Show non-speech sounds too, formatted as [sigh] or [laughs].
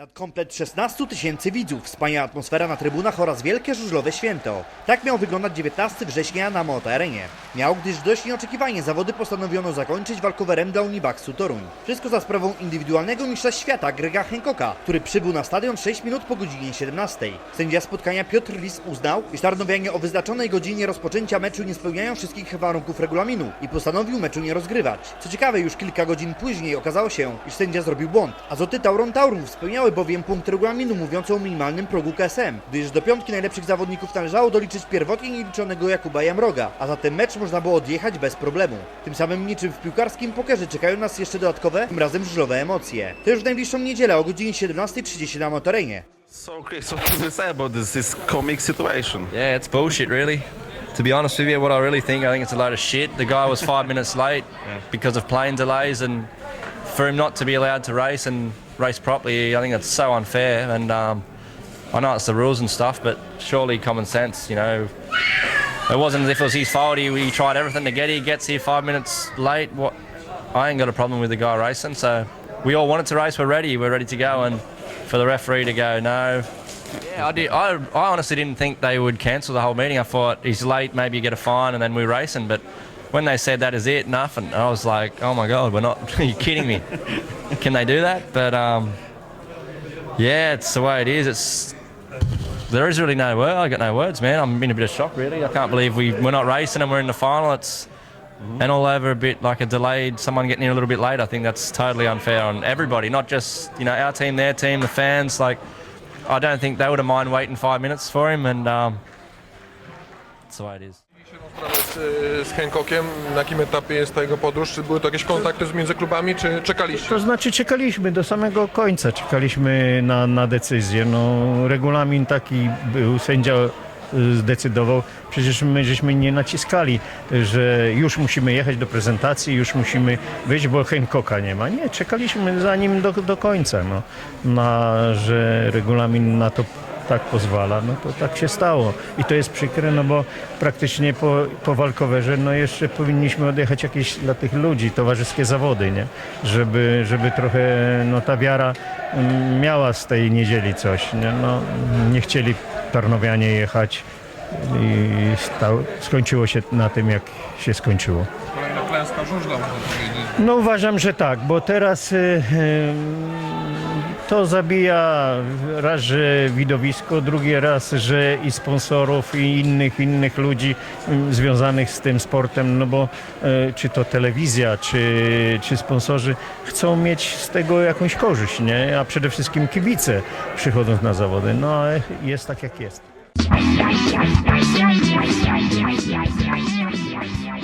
Nad komplet 16 tysięcy widzów, wspaniała atmosfera na trybunach oraz wielkie żużlowe święto. Tak miał wyglądać 19 września na Motoarenie. Miał, gdyż dość nieoczekiwanie zawody postanowiono zakończyć walkowerem dla Unibaxu Toruń. Wszystko za sprawą indywidualnego mistrza świata Grega Hancocka, który przybył na stadion 6 minut po godzinie 17. Sędzia spotkania Piotr Lis uznał, iż Tarnowianie o wyznaczonej godzinie rozpoczęcia meczu nie spełniają wszystkich warunków regulaminu i postanowił meczu nie rozgrywać. Co ciekawe, już kilka godzin później okazało się, iż sędzia zrobił błąd. Azoty Tauron Taurum spełniały bowiem punkt regulaminu mówiący o minimalnym progu KSM, gdyż do piątki najlepszych zawodników należało doliczyć pierwotnie nieliczonego Jakuba Jamroga, a zatem mecz można było odjechać bez problemu. Tym samym niczym w piłkarskim pokerze czekają nas jeszcze dodatkowe, tym razem żużlowe emocje. To już w najbliższą niedzielę o godzinie 17.30 na Motorenie. So, Chris, what can you say about this, this comic situation? Yeah, it's bullshit, really. To be honest with you, what I really think, I think it's a load of shit. The guy was five [laughs] minutes late because of plane delays, and for him not to be allowed to race and race properly, I think that's so unfair. And um, I know it's the rules and stuff, but surely common sense, you know. It wasn't as if it was his fault. He, he tried everything to get here, gets here five minutes late. What? I ain't got a problem with the guy racing. So we all wanted to race. We're ready. We're ready to go. And for the referee to go, no, yeah, I did. I, I honestly didn't think they would cancel the whole meeting. I thought he's late, maybe you get a fine, and then we're racing. But when they said that is it, nothing, I was like, oh my god, we're not. [laughs] Are you kidding me? [laughs] Can they do that? But um, yeah, it's the way it is. It's there is really no word. I got no words, man. I'm in a bit of shock, really. I can't believe we we're not racing and we're in the final. It's and all over a bit like a delayed someone getting in a little bit late. I think that's totally unfair on everybody, not just you know our team, their team, the fans. Like I don't think they would have mind waiting five minutes for him, and um, that's the way it is. Sprawę z, z na jakim etapie jest ta jego podróż? Czy były to jakieś kontakty między klubami, czy czekaliście? To znaczy czekaliśmy do samego końca, czekaliśmy na, na decyzję. No, regulamin taki był, sędzia y, zdecydował. Przecież my żeśmy nie naciskali, że już musimy jechać do prezentacji, już musimy wyjść, bo Hancocka nie ma. Nie, czekaliśmy za nim do, do końca. No, na, że regulamin na to tak pozwala, no to tak się stało. I to jest przykre, no bo praktycznie po, po walkowerze, no jeszcze powinniśmy odjechać jakieś dla tych ludzi, towarzyskie zawody, nie? Żeby, żeby trochę, no ta wiara mm, miała z tej niedzieli coś, nie? No, nie chcieli Tarnowianie jechać i skończyło się na tym, jak się skończyło. Kolejna klęska żużla, można powiedzieć. No uważam, że tak, bo teraz y, y, to zabija raz, że widowisko, drugi raz, że i sponsorów, i innych, innych ludzi y, związanych z tym sportem, no bo y, czy to telewizja, czy, czy sponsorzy chcą mieć z tego jakąś korzyść, nie? A przede wszystkim kibice przychodząc na zawody. No ale jest tak jak jest. Yeah, yeah, yeah, yeah, yeah, yeah, yeah, yeah, yeah, yeah.